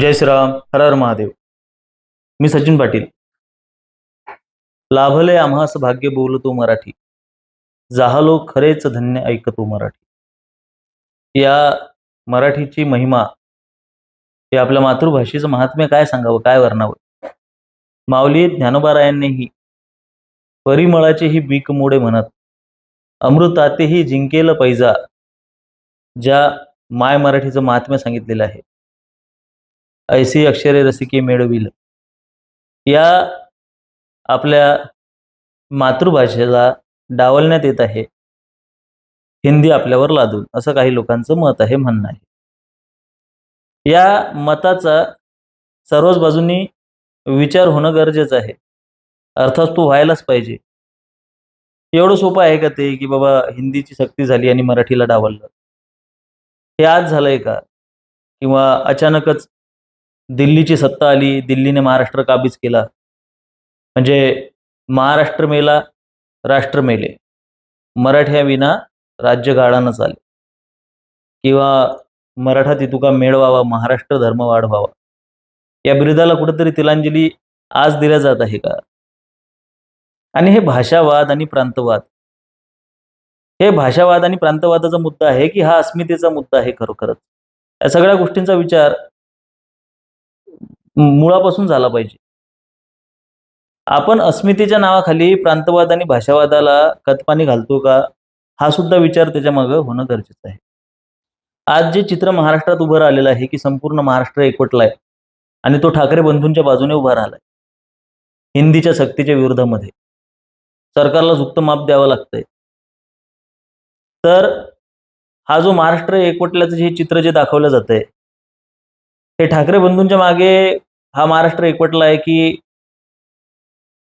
जय श्रीराम हर हर महादेव. मी सचिन पाटील. लाभले आम्हास भाग्य बोलतो मराठी. जाहलो खरेच धन्य ऐकतो मराठी. या मराठीची महिमा हे आपल्या मातृभाषेचं महात्म्य काय सांगावं काय वर्णावं? माऊली ज्ञानोबारायांनीही परिमळाचे ही बीक मोडे म्हणत अमृतातेही जिंकेल पैजा ज्या माय मराठीचं महात्म्य सांगितलेलं आहे. ऐसी अक्षरे रसिके मिळविल या आपल्या मातृभाषेला डावलण्यात येत आहे. हिंदी आपल्यावर लादून असं काही लोकांचं मत आहे म्हणणं आहे. या मताचा सर्वच बाजूंनी विचार होणं गरजेचं आहे. अर्थात तो व्हायलाच पाहिजे. एवढं सोपं आहे का ते की बाबा हिंदीची सक्ती झाली आणि मराठीला डावललं? हे आज झालंय का? किंवा अचानकच दिल्लीची सत्ता आली दिल्लीने महाराष्ट्र काबीज केला. म्हणजे महाराष्ट्र मेला राष्ट्र मेले. मराठ्याविना राज्य गाळानं चाले किंवा मराठा तितुका मेळवावा महाराष्ट्र धर्म वाढवावा. या बिरुदाला कुठेतरी तिलांजली आज दिल्या जात आहे का? आणि हे भाषावाद आणि प्रांतवाद. हे भाषावाद आणि प्रांतवादाचा मुद्दा आहे की हा अस्मितेचा मुद्दा आहे खरोखरच. या सगळ्या गोष्टींचा विचार मुळापासून झाला पाहिजे. आपण अस्मितेच्या नावाखाली प्रांतवाद आणि भाषावादाला कतपाणी घालतो का? हा सुद्धा विचार त्याच्यामागे होणं गरजेचं आहे. आज जे चित्र महाराष्ट्रात उभं राहिलेलं आहे की संपूर्ण महाराष्ट्र एकवटलाय आणि तो ठाकरे बंधूंच्या बाजूने उभा राहिलाय. हिंदीच्या सक्तीच्या विरोधामध्ये. सरकारला झुक्त माप द्यावं लागतंय. तर हा जो महाराष्ट्र एकवटल्याचं हे चित्र जे दाखवलं जात आहे हे ठाकरे बंधूंच्या मागे हा महाराष्ट्र एकवटला आहे की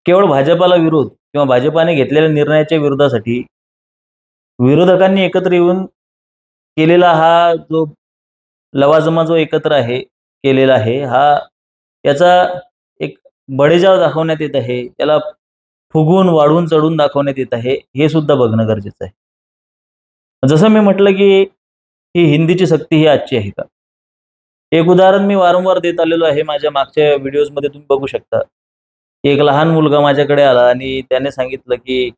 केवळ भाजपाला विरोध किंवा भाजपाने घेतलेल्या निर्णयाच्या विरोधासाठी विरोधकांनी एकत्र येऊन केलेला हा जो लवाजमा जो एकत्र आहे केलेला आहे हा याचा एक बडेजाव दाखवण्यात येत आहे त्याला फुगून वाढून चढून दाखवण्यात येत आहे हे सुद्धा बघणं गरजेचं आहे. जसं मी म्हटलं की ही हिंदीची सक्ती ही आजची आहे का? एक उदाहरण मी वारंवार देत आलेलो आहे माझ्या मागच्या व्हिडिओजमध्ये तुम्ही बघू शकता. एक लहान मुलगा माझ्याकडे आला आणि त्याने सांगितलं की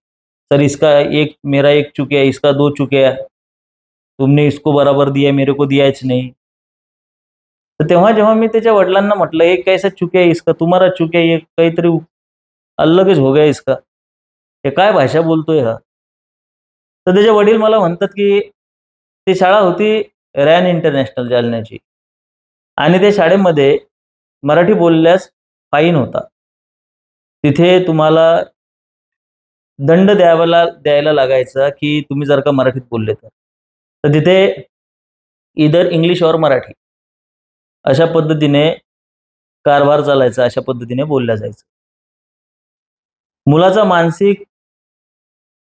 सर इसका एक मेरा एक चुक्या इसका दो चुक्या तुमने इसको बराबर दिया मेरे को दियाच नाही. तर तेव्हा जेव्हा मी त्याच्या वडिलांना म्हटलं एक कैसा चुक्या इसका? तुम्हाला चुक्या एक काहीतरी अलगच हो गया इसका. हे काय भाषा बोलतोय हा? तर त्याचे वडील मला म्हणतात की ती शाळा होती रॅन इंटरनॅशनल जालन्याची. आणि त्या शाळेमध्ये मराठी बोलल्यास फाईन होता तिथे तुम्हाला दंड द्यावाला द्यायला लागायचा की तुम्ही जर का मराठीत बोलले तर. तिथे इधर इंग्लिश और मराठी अशा पद्धतीने कारभार चालायचा अशा पद्धतीने बोलल्या जायचं. मुलाचा मानसिक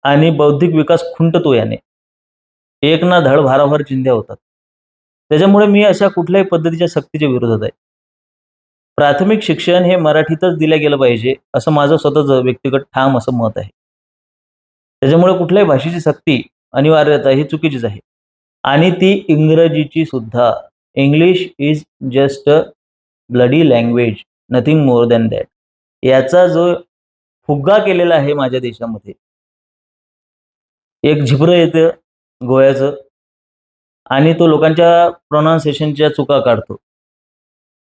आणि बौद्धिक विकास खुंटतो याने. एक ना धड भाराभर चिंध्या होतात. त्याच्यामुळे मी अशा कुठल्याही पद्धतीच्या सक्तीच्या विरोधात आहे. प्राथमिक शिक्षण हे मराठीतच दिलं गेलं पाहिजे असं माझं स्वतःचं व्यक्तिगत ठाम असं मत आहे. त्याच्यामुळे कुठल्याही भाषेची सक्ती अनिवार्यता ही चुकीचीच आहे. आणि ती इंग्रजीची सुद्धा. English is just a bloody language nothing more than that याचा जो फुग्गा केलेला आहे माझ्या देशामध्ये एक झिब्र येतं गोव्याचं. आणि तो लोकांच्या प्रोनाऊन्सिएशनच्या चुका काढतो.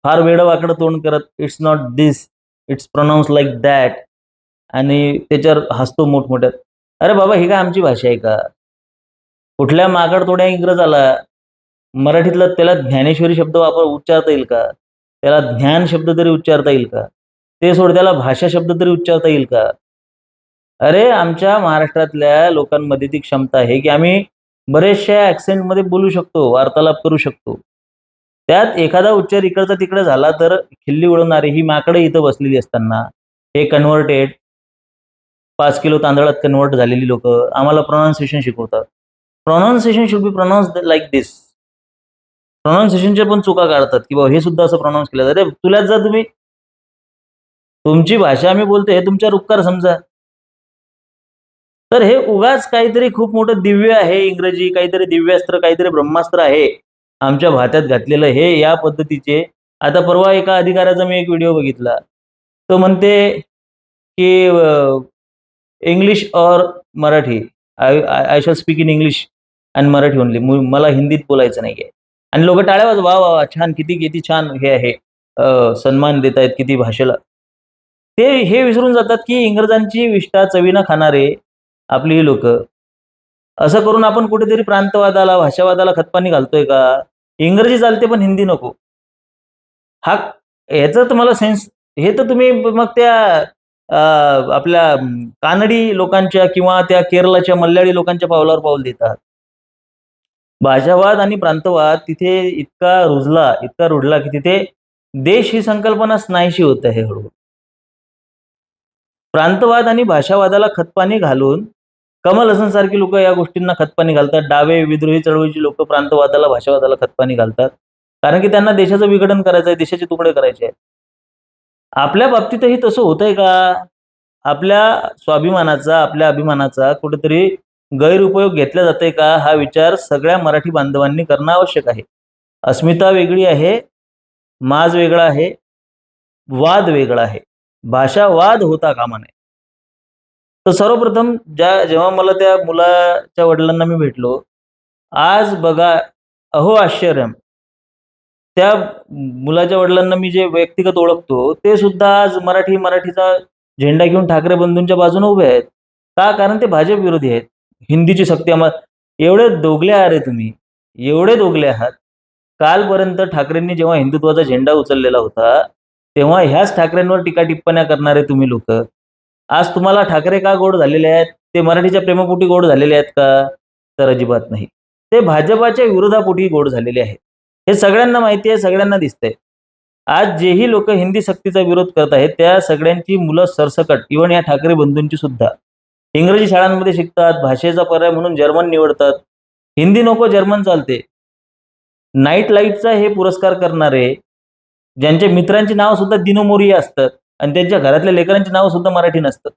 फार वेडं वाकडं तोंड करत it's not this it's pronounce like that आणि त्याच्यावर हसतो मोठमोठ्यात. अरे बाबा ही काय आमची भाषा आहे का? कुठल्या मागड तोड्या इंग्रजाला मराठीतला त्याला ज्ञानेश्वरी शब्द वापर उच्चारता येईल का? त्याला ज्ञान शब्द तरी उच्चारता येईल का? ते सोड त्याला भाषा शब्द तरी उच्चारता येईल का? अरे आमच्या महाराष्ट्रातल्या लोकांमध्ये ती क्षमता आहे की आम्ही बरेचशा ॲक्सेंटमध्ये बोलू शकतो वार्तालाप करू शकतो. त्यात एखादा उच्चार इकडचा तिकडे झाला तर खिल्ली उडवणारी ही माकडे इथं बसलेली असताना हे कन्व्हर्टेड पाच किलो तांदळात कन्व्हर्ट झालेली लोक आम्हाला प्रोनाऊन्सिएशन शिकवतात. Pronunciation should be pronounced like this प्रोनाऊन्सिएशनच्या पण चुका काढतात की बाबा हे सुद्धा असं प्रोनाऊन्स केलं जाते. तुलाच जा तुम्ही. तुमची भाषा आम्ही बोलतो हे तुमच्यावर उपकार समजा. तर हे उगाच काहीतरी खूप मोठं दिव्य आहे इंग्रजी काहीतरी दिव्यास्त्र काहीतरी ब्रह्मास्त्र आहे आमच्या भात्यात घातलेलं हे या पद्धतीचे. आता परवा एका अधिकाऱ्याचा मी एक व्हिडिओ बघितला. तो म्हणते की इंग्लिश और Marathi? I I shall speak in English and Marathi only मला हिंदीत बोलायचं नाही आहे आणि लोक टाळ्या वाजवा वा वा छान किती किती छान हे आहे. सन्मान देत आहेत किती भाषेला. ते हे विसरून जातात की इंग्रजांची विष्ठा चवीना खाणारे आपली ही लोक. असं करून आपण कुठेतरी प्रांतवादाला भाषावादाला खतपाणी घालतोय का? इंग्रजी चालते पण हिंदी नको. हा ह्याचं तुम्हाला सेन्स हे तर तुम्ही मग त्या आपल्या कानडी लोकांच्या किंवा त्या केरळाच्या मल्याळी लोकांच्या पावलावर पाऊल देतात. भाषावाद आणि प्रांतवाद तिथे इतका रुजला इतका रुढला की तिथे देश ही संकल्पनाच नाहीशी होत आहे हळूहळू. प्रांतवाद आणि भाषावादाला खतपाणी घालून कमल हसन सारखी लोक या गोष्टींना खतपाणी घालतात. डावे विद्रोही चळवळीची लोक प्रांतवादाला भाषावादाला खतपाणी घालतात. कारण की त्यांना देशाचं विघटन करायचं आहे देशाचे तुकडे करायचे आहेत आपल्या बाबतीतही तसं होतंय का? आपल्या स्वाभिमानाचा आपल्या अभिमानाचा कुठेतरी गैरउपयोग घेतला जातोय का? हा विचार सगळ्या मराठी बांधवांनी करणं आवश्यक आहे. अस्मिता वेगळी आहे माज वेगळा आहे वाद वेगळा आहे. भाषा वाद होता कामा नये. तर सर्वप्रथम ज्या जेव्हा मला त्या मुलाच्या वडिलांना मी भेटलो आज बघा अहो आश्चर्य. त्या मुलाच्या वडिलांना मी जे व्यक्तिगत ओळखतो ते सुद्धा आज मराठी मराठीचा झेंडा घेऊन ठाकरे बंधूंच्या बाजूने उभे आहेत. का? कारण ते भाजप विरोधी आहेत. हिंदीची सक्ती आम्हाला एवढे दोगले आहात रे तुम्ही. एवढे दोगले आहात. कालपर्यंत ठाकरेंनी जेव्हा हिंदुत्वाचा झेंडा उचललेला होता तेव्हा ह्याच ठाकरेंवर टीका टिप्पण्या करणारे तुम्ही लोक. आज तुम्हाला ठाकरे का गोड झालेले आहेत? ते मराठीच्या प्रेमापोटी गोड झालेले आहेत का? तर अजिबात नाही. ते भाजपाच्या विरोधापोटी गोड झालेले आहेत. हे सगळ्यांना माहिती आहे सगळ्यांना दिसतंय. आज जेही लोक हिंदी सक्तीचा विरोध करत आहेत त्या सगळ्यांची मुलं सरसकट इव्हन या ठाकरे बंधूंची सुद्धा. इंग्रजी शाळांमध्ये शिकतात भाषेचा पर्याय म्हणून जर्मन निवडतात. हिंदी नको जर्मन चालते. नाईट लाईटचा हे पुरस्कार करणारे ज्यांच्या मित्रांची नाव सुद्धा दिनोमोरी असतात आणि त्यांच्या घरातल्या लेकरांची नाव सुद्धा मराठी नसतात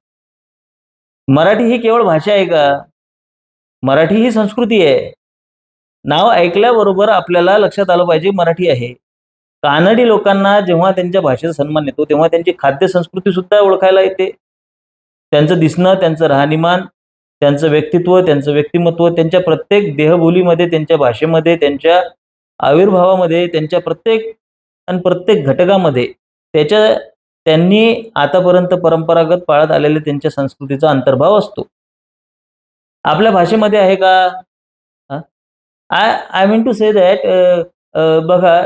मराठी ही केवळ भाषा आहे का? मराठी ही संस्कृती आहे. नाव ऐकल्याबरोबर आपल्याला लक्षात आलं पाहिजे मराठी आहे. कानडी लोकांना जेव्हा त्यांच्या भाषेचा सन्मान येतो तेव्हा त्यांची खाद्य संस्कृती सुद्धा ओळखायला येते. त्यांचं दिसणं त्यांचं राहणीमान त्यांचं व्यक्तित्व त्यांचं व्यक्तिमत्व त्यांच्या प्रत्येक देहबोलीमध्ये त्यांच्या भाषेमध्ये त्यांच्या आविर्भावामध्ये त्यांच्या प्रत्येक आणि प्रत्येक घटकामध्ये त्याच्या त्यांनी आतापर्यंत परंपरागत पाळत आलेल्या त्यांच्या संस्कृतीचा अंतर्भाव असतो. आपल्या भाषेमध्ये आहे का? I I mean to say that बघा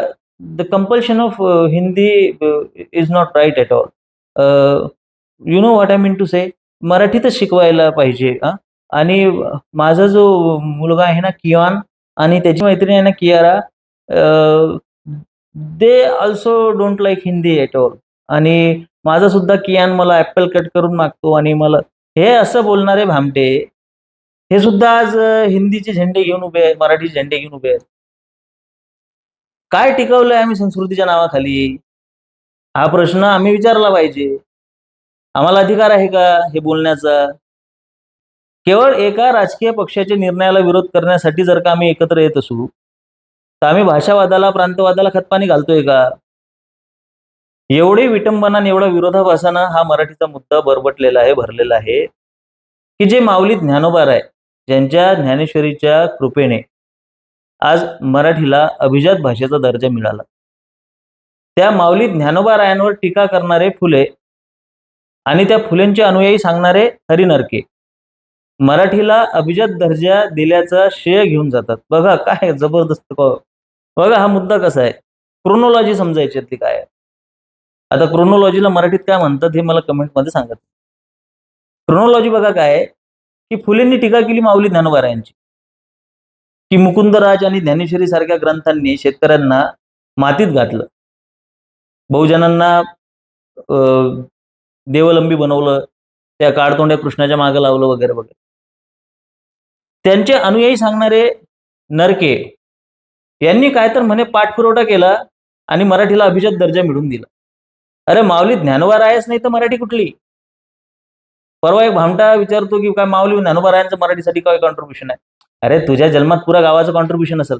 the compulsion of Hindi is not right at all you know what I mean to say मराठीतच शिकवायला पाहिजे आणि माझा जो मुलगा आहे ना कियान आणि त्याची मैत्रीण आहे ना Kiara they also don't like Hindi at all आणि माझा सुद्धा कियान मला ऍपल कट करून मागतो आणि मला हे असं बोलणारे भामटे हे सुद्धा आज हिंदीचे झेंडे घेऊन उभे आहेत मराठीचे झेंडे घेऊन उभे आहेत. काय टिकवलंय आम्ही संस्कृतीच्या नावाखाली? हा प्रश्न आम्ही विचारला पाहिजे. आम्हाला अधिकार आहे का हे बोलण्याचा? केवळ एका राजकीय पक्षाच्या निर्णयाला विरोध करण्यासाठी जर का आम्ही एकत्र येत असू तर आम्ही भाषावादाला प्रांतवादाला खतपाणी घालतोय का? एवढी विटंबना एवढा विरोधाभासानं हा मराठीचा मुद्दा बरबटलेला आहे भरलेला आहे की जे माऊली ज्ञानोबार आहे ज्यांच्या ज्ञानेश्वरीच्या कृपेने आज मराठीला अभिजात भाषेचा दर्जा मिळाला. त्या माऊली ज्ञानोबा रायांवर टीका करणारे फुले आणि त्या फुलेंचे अनुयायी सांगणारे हरिनरके मराठीला अभिजात दर्जा दिल्याचा श्रेय घेऊन जातात. बघा काय जबरदस्त बघा हा मुद्दा कसा आहे. क्रोनोलॉजी समजायची काय आहे? आता क्रोनोलॉजीला मराठीत काय म्हणतात हे मला कमेंटमध्ये सांगत क्रोनोलॉजी बघा काय की फुलेंनी टीका केली माऊली ज्ञानोबा की मुकुंदराज आणि ज्ञानेश्वरी सारख्या ग्रंथांनी शेतकऱ्यांना मातीत घातलं. बहुजनांना अं, देवलंबी बनवलं त्या काळतोंड्या कृष्णाच्या मागे लावलं वगैरे वगैरे. त्यांचे अनुयायी सांगणारे नरके यांनी काय तर म्हणे पाठपुरवठा केला आणि मराठीला अभिजात दर्जा मिळवून दिला. अरे माऊली ज्ञानोबा रायच नाही तर मराठी कुठली? परवा एक भामटा विचारतो की काय माऊली ज्ञानोबा रायांचं मराठीसाठी काय कॉन्ट्रीब्युशन आहे? अरे तुझ्या जन्मात पुरा गावाचं कॉन्ट्रीब्युशन असेल.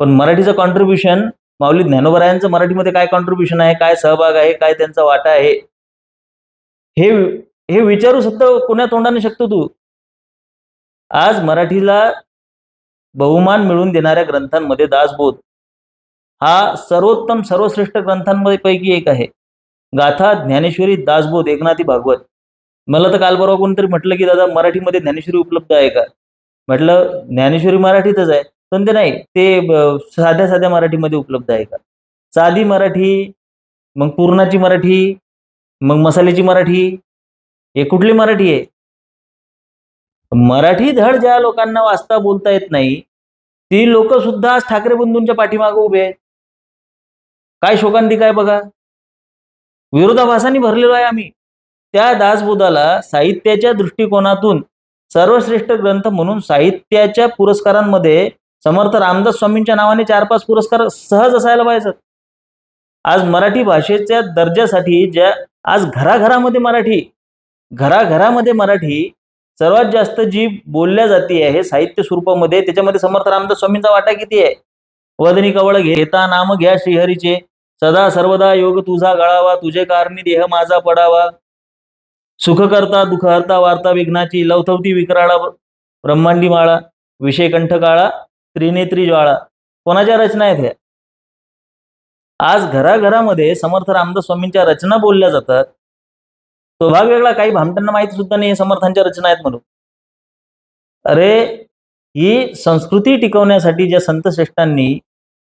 पण मराठीचं कॉन्ट्रीब्युशन माऊली ज्ञानोबरायांचं मराठीमध्ये काय कॉन्ट्रीब्युशन आहे? काय सहभाग आहे? काय त्यांचा वाटा आहे? हे हे विचारू सुद्धा कोण्या तोंडाने शकतो तू? आज मराठीला बहुमान मिळवून देणाऱ्या ग्रंथांमध्ये दासबोध हा सर्वोत्तम सर्वश्रेष्ठ ग्रंथांमध्ये पैकी एक आहे. गाथा ज्ञानेश्वरी दासबोध एकनाथी भागवत. मला तर काल परवा कोणतरी म्हटलं की दादा मराठीमध्ये ज्ञानेश्वरी उपलब्ध आहे का? म्हटलं ज्ञानेश्वरी मराठीतच आहे. पण ते नाही ते साध्या साध्या मराठीमध्ये उपलब्ध आहे का? साधी मराठी मग पूर्णाची मराठी मग मसाल्याची मराठी हे कुठली मराठी आहे? मराठी धड ज्या लोकांना वाचता बोलता येत नाही ती लोक सुद्धा आज ठाकरे बंधूंच्या पाठीमागे उभे आहेत. काय शोकांती आहे बघा? विरोधाभासाने भरलेलो आहे आम्ही. त्या दासबोधाला साहित्याच्या दृष्टिकोनातून सर्वश्रेष्ठ ग्रंथ म्हणून साहित्याच्या पुरस्कारांमध्ये समर्थ रामदास स्वामींच्या नावाने चार पाच पुरस्कार सहज असायला पाहिजेत. आज मराठी भाषेच्या दर्जासाठी ज्या आज घराघरामध्ये मराठी घराघरामध्ये मराठी सर्वात जास्त जी बोलल्या जाते आहे साहित्य स्वरूपामध्ये त्याच्यामध्ये समर्थ रामदास स्वामींचा वाटा किती आहे? वदनी कवळ घेता नाम घ्या श्रीहरीचे. सदा सर्वदा योग तुझा गळावा तुझे कारणी देह माझा पडावा. सुख करता दुःख हरता वार्ता विघ्नाची लवथवती विकराळा ब्रह्मांडी माळा विषय कंठ काळा त्रिनेत्री ज्वाळा. कोणाच्या रचना आहेत ह्या? आज घराघरामध्ये समर्थ रामदास स्वामींच्या रचना बोलल्या जातात. तो भाग वेगळा काही भामट्यांना माहिती सुद्धा नाही समर्थांच्या रचना आहेत म्हणून. अरे ही संस्कृती टिकवण्यासाठी ज्या संतश्रेष्ठांनी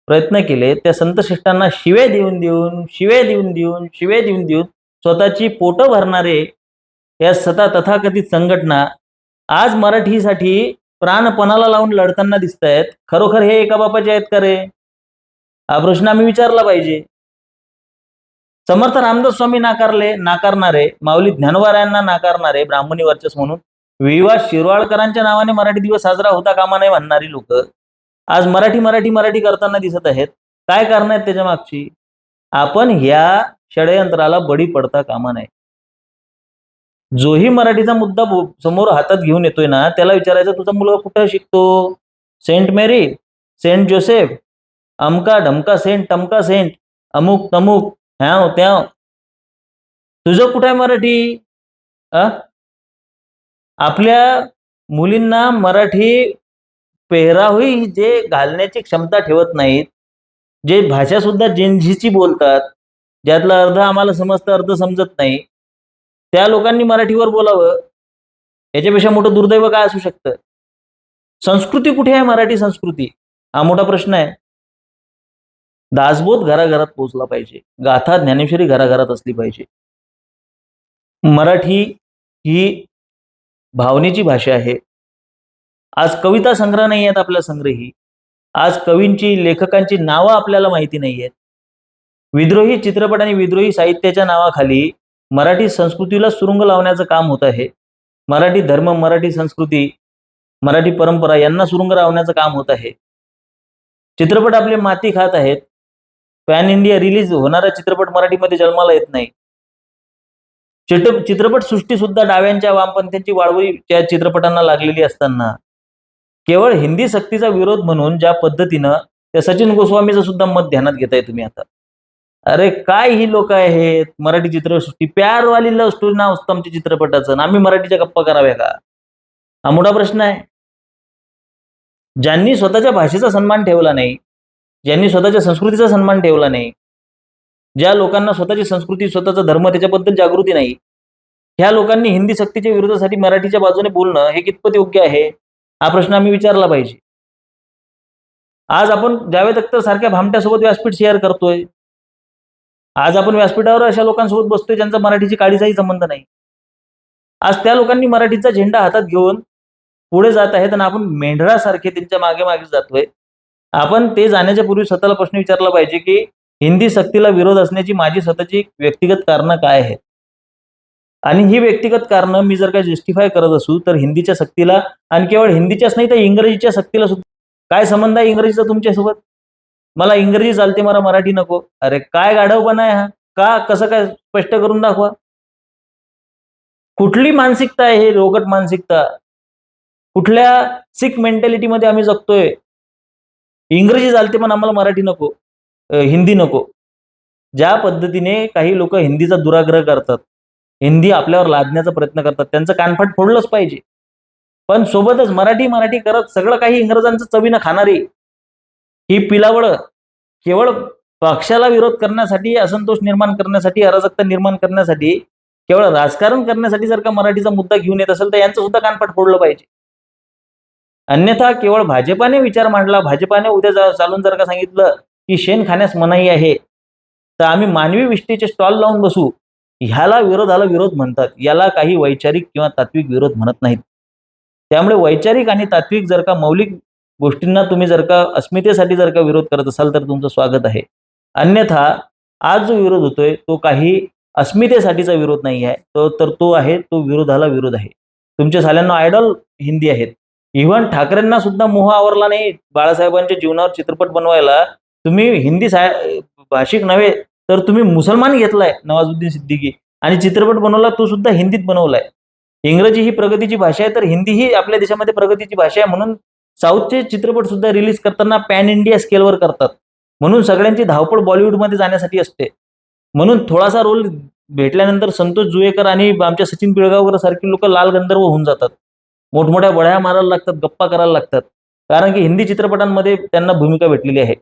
प्रयत्न केले. त्या संतश्रेष्ठांना शिवे देऊन देऊन शिवे देऊन देऊन शिवे देऊन देऊन स्वतःची पोटं भरणारे या सता तथाकथित संघटना आज मराठीसाठी प्राणपणाला लावून लढताना दिसत आहेत खरोखर हे एका बापाचे आहेत का रे? हा प्रश्न आम्ही विचारला पाहिजे. समर्थ रामदास स्वामी नाकारले नाकारणारे माऊली ज्ञानवारायांना नाकारणारे ब्राह्मणी वर्चस म्हणून विवा शिरवाळकरांच्या नावाने मराठी दिवस साजरा होता कामा नाही म्हणणारी लोक. आज मराठी मराठी मराठी करताना दिसत आहेत. काय कारण आहेत त्याच्या मागची? आपण ह्या षडयंत्राला बळी पडता कामा नये. जोही मराठीचा मुद्दा समोर हातात घेऊन येतोय ना त्याला विचारायचं तुझा मुलगा कुठं शिकतो? सेंट मेरी सेंट जोसेफ अमका ढमका सेंट टमका सेंट अमुक तमुक ह्याव त्याव. तुझं कुठं आहे मराठी? अ? आपल्या मुलींना मराठी पेहरावही जे घालण्याची क्षमता ठेवत नाहीत जे भाषा सुद्धा जेनझीची बोलतात ज्यातला अर्ध आम्हाला समजतं अर्ध समजत नाही त्या लोकांनी मराठीवर बोलावं. याच्यापेक्षा मोठं दुर्दैव काय असू शकतं? संस्कृती कुठे आहे मराठी संस्कृती? हा मोठा प्रश्न आहे. दासबोध घराघरात पोहोचला पाहिजे. गाथा ज्ञानेश्वरी घराघरात असली पाहिजे. मराठी ही भावनेची भाषा आहे. आज कविता संग्रह नाही आहेत आपल्या संग्रही. आज कवींची लेखकांची नावं आपल्याला माहिती नाही आहेत. विद्रोही चित्रपट आणि विद्रोही साहित्याच्या नावाखाली मराठी संस्कृतीला सुरुंग लावण्याचं काम होत आहे. मराठी धर्म मराठी संस्कृती मराठी परंपरा यांना सुरुंग लावण्याचं काम होत आहे. चित्रपट आपले माती खात आहेत. पॅन इंडिया रिलीज होणारा चित्रपट मराठीमध्ये जन्माला येत नाही. चित्रपट सृष्टी सुद्धा डाव्यांच्या वामपंथ्यांची वाळवळी त्या चित्रपटांना लागलेली असताना केवळ हिंदी सक्तीचा विरोध म्हणून ज्या पद्धतीनं त्या सचिन गोस्वामीचं सुद्धा मत ध्यानात घेताय तुम्ही आता. अरे काय ही लोक आहेत? मराठी चित्रसृष्टी. प्यारवाली लव्ह स्टोरी नाव असतं आमच्या चित्रपटाचं. आम्ही मराठीच्या गप्पा कराव्या का? हा मोठा प्रश्न आहे. ज्यांनी स्वतःच्या भाषेचा सन्मान ठेवला नाही ज्यांनी स्वतःच्या संस्कृतीचा सन्मान ठेवला नाही ज्या लोकांना स्वतःची संस्कृती स्वतःचा धर्म त्याच्याबद्दल जागृती नाही ह्या लोकांनी हिंदी सक्तीच्या विरोधासाठी मराठीच्या बाजूने बोलणं हे कितपत योग्य आहे? हा प्रश्न आम्ही विचारला पाहिजे. आज आपण जावेद अख्तर सारख्या भामट्यासोबत व्यासपीठ शेअर करतोय. आज आपण व्यासपीठावर अशा लोकांसोबत बसतोय ज्यांचा मराठीची काळीचाही संबंध नाही. आज त्या लोकांनी मराठीचा झेंडा हातात घेऊन पुढे जात आहेत आणि आपण मेंढरासारखे त्यांच्या मागे मागे जातोय. आपण ते जाण्याच्या पूर्वी स्वतःला प्रश्न विचारला पाहिजे की हिंदी सक्तीला विरोध असण्याची माझी स्वतःची व्यक्तिगत कारणं काय आहेत? आणि ही व्यक्तिगत कारणं मी जर काय जस्टिफाय करत असू तर हिंदीच्या सक्तीला आणि केवळ हिंदीच्याच नाही तर इंग्रजीच्या सक्तीला सुद्धा. काय संबंध आहे इंग्रजीचा तुमच्यासोबत? मला इंग्रजी चालते मला मराठी नको. अरे काय गाढवपणा आहे हा? का कसं काय स्पष्ट करून दाखवा? कुठली मानसिकता आहे हे रोगट मानसिकता? कुठल्या सिक मेंटॅलिटीमध्ये आम्ही जगतोय? इंग्रजी चालते पण आम्हाला मराठी नको. हिंदी नको. ज्या पद्धतीने काही लोक हिंदीचा दुराग्रह करतात हिंदी आपल्यावर लादण्याचा प्रयत्न करतात. त्यांचं कानफाट फोडलंच पाहिजे. पण सोबतच मराठी मराठी करत सगळं काही इंग्रजांचं चवीनं खाणारी ही पिलावळ केवळ पक्षाला विरोध करण्यासाठी असंतोष निर्माण करण्यासाठी अराजकता निर्माण करण्यासाठी केवळ राजकारण करण्यासाठी जर का मराठीचा मुद्दा घेऊन येत असेल तर यांचं सुद्धा कानपाट फोडलं पाहिजे. अन्यथा केवळ भाजपाने विचार मांडला भाजपाने उद्या चालून जर का सांगितलं की शेण खाण्यास मनाई आहे तर आम्ही मानवी विष्ठेचे स्टॉल लावून बसू. ह्याला विरोधाला विरोध म्हणतात. याला काही वैचारिक किंवा तात्विक विरोध म्हणत नाहीत. त्यामुळे वैचारिक आणि तात्विक जर का मौलिक गोष्टींना तुम्ही जर का अस्मितेसाठी जर का विरोध करत असाल तर तुमचं स्वागत आहे. अन्यथा आज जो विरोध होतोय तो काही अस्मितेसाठीचा विरोध नाही आहे. तो तर तो आहे तो विरोधाला विरोध आहे. तुमच्या साल्यांना आयडॉल हिंदी आहेत. इव्हन ठाकरेंना सुद्धा मोह आवरला नाही. बाळासाहेबांच्या जीवनावर चित्रपट बनवायला तुम्ही हिंदी सा भाषिक नव्हे तर तुम्ही मुसलमान घेतलाय नवाजुद्दीन सिद्दीकी. आणि चित्रपट बनवला तो सुद्धा हिंदीत बनवलाय. इंग्रजी ही प्रगतीची भाषा आहे तर हिंदी ही आपल्या देशामध्ये प्रगतीची भाषा आहे म्हणून साऊथचे चित्रपट सुद्धा रिलीज करताना पॅन इंडिया स्केलवर करतात. म्हणून सगळ्यांची धावपळ बॉलिवूडमध्ये जाण्यासाठी असते. म्हणून थोडासा रोल भेटल्यानंतर संतोष जुवेकर आणि आमच्या सचिन पिळगावकर सारखी लोक लाल गंधर्व होऊन जातात. मोठमोठ्या बढ्या मारायला लागतात गप्पा करायला लागतात. कारण की हिंदी चित्रपटांमध्ये त्यांना भूमिका भेटलेली आहे.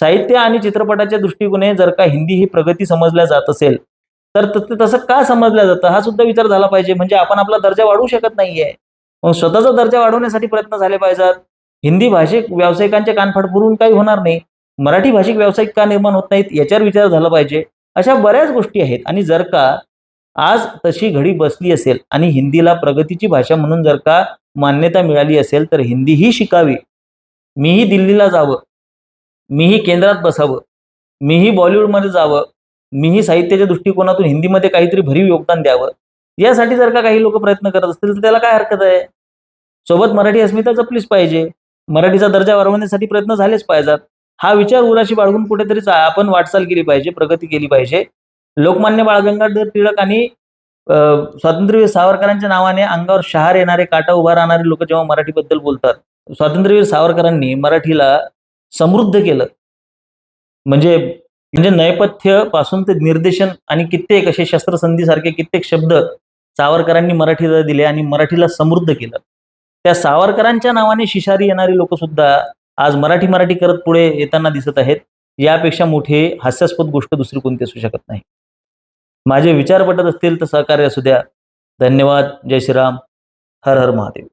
साहित्य आणि चित्रपटाच्या दृष्टिकोने जर का हिंदी ही प्रगती समजल्या जात असेल तर तसं का समजल्या जातं? हा सुद्धा विचार झाला पाहिजे. म्हणजे आपण आपला दर्जा वाढवू शकत नाहीये. मग स्वतःचा दर्जा वाढवण्यासाठी प्रयत्न झाले पाहिजेत. हिंदी भाषिक व्यावसायिकांचे कानफाड पुरून काही होणार नाही. मराठी भाषिक व्यावसायिक का निर्माण होत नाहीत याच्यावर विचार झाला पाहिजे. अशा बऱ्याच गोष्टी आहेत. आणि जर का आज तशी घडी बसली असेल आणि हिंदीला प्रगतीची भाषा म्हणून जर का मान्यता मिळाली असेल तर हिंदी ही शिकावी. मीही दिल्लीला जावं. मीही केंद्रात बसावं मीही बॉलिवूडमध्ये जावं मीही साहित्याच्या दृष्टिकोनातून हिंदीमध्ये काहीतरी भरीव योगदान द्यावं यासाठी जर का काही लोक प्रयत्न करत असतील तर त्याला काय हरकत आहे? सोबत मराठी अस्मिता जपलीच पाहिजे. मराठीचा दर्जा वाढवण्यासाठी प्रयत्न झालेच पाहिजेत. हा विचार उराशी बाळगून कुठेतरी आपण वाटचाल केली पाहिजे प्रगती केली पाहिजे. लोकमान्य बाळगंगाधर टिळक आणि स्वातंत्र्यवीर सावरकरांच्या नावाने अंगावर शहार येणारे काटा उभा राहणारे लोक जेव्हा मराठीबद्दल बोलतात स्वातंत्र्यवीर सावरकरांनी मराठीला समृद्ध केलं. म्हणजे म्हणजे नैपथ्यपासून ते निर्देशन आणि कित्येक असे शस्त्रसंधीसारखे कित्येक शब्द सावरकरांनी मराठीला दिले आणि मराठीला समृद्ध केलं. त्या सावरकरांच्या नावाने शिशारी येणारी लोक सुद्धा आज मराठी मराठी करत पुढे येताना दिसत आहेत. यापेक्षा मोठी हास्यास्पद गोष्ट दुसरी कोणती असू शकत नाही. माझे विचार पटत असतील तर सहकार्य असू द्या. धन्यवाद. जय श्रीराम. हर हर महादेव.